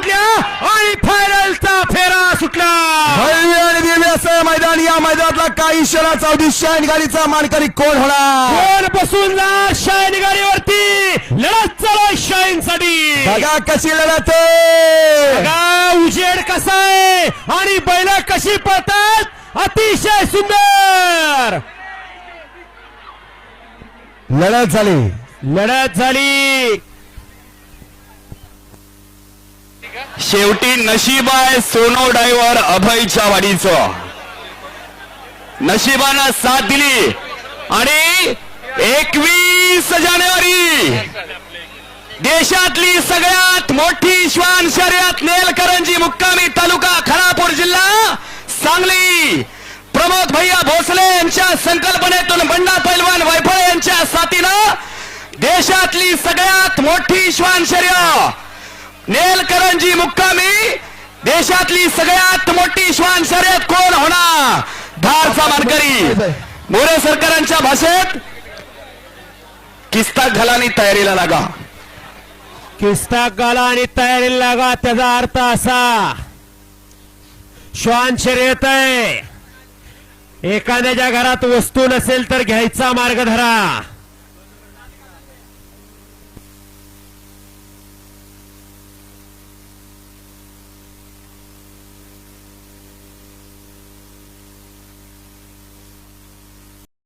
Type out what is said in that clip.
सुटल्या आणि फायनलचा फेरा सुटला. भव्य आणि दिव्य असं मैदान या मैदानातला काही क्षणाचा आणि गाडीचा मानकरी कोण होणार? कोण बसून जा शाईन गाडीवरती? लढत चालू शाईन साठी बघा कशी लढत आहे. बघा, उजेड कसा आहे आणि बैल कशी पळतात? अतिशय सुंदर. लढत झाली. लढत झाली. शेवटी नशीब आहे सोनो डायव्हर अभयच्या वाडीचं. नशिबानं साथ दिली. आणि एकवीस जानेवारी देशातली सगळ्यात मोठी श्वान शर्यत नेलकरंजी मुक्कामी तालुका खरापूर जिल्हा सांगली. प्रमोद भैया भोसले यांच्या संकल्पनेतून बंडा पैलवान वैफळे यांच्या साथीनं देशातली सगळ्यात मोठी श्वान शर्यत नेलकरंजी मुक्कामी. देशातली सगळ्यात मोठी श्वान शर्यत कोण होणार? धारचा मानकरी. मोरे सरकारांच्या भाषेत किस्ता घालानी तयारीला लागा. किस्ता गाला आणि तयारीला लागा त्याचा अर्थ असा श्वान शर्यत आहे. एखाद्याच्या घरात वस्तू नसेल तर घ्यायचा मार्ग धरा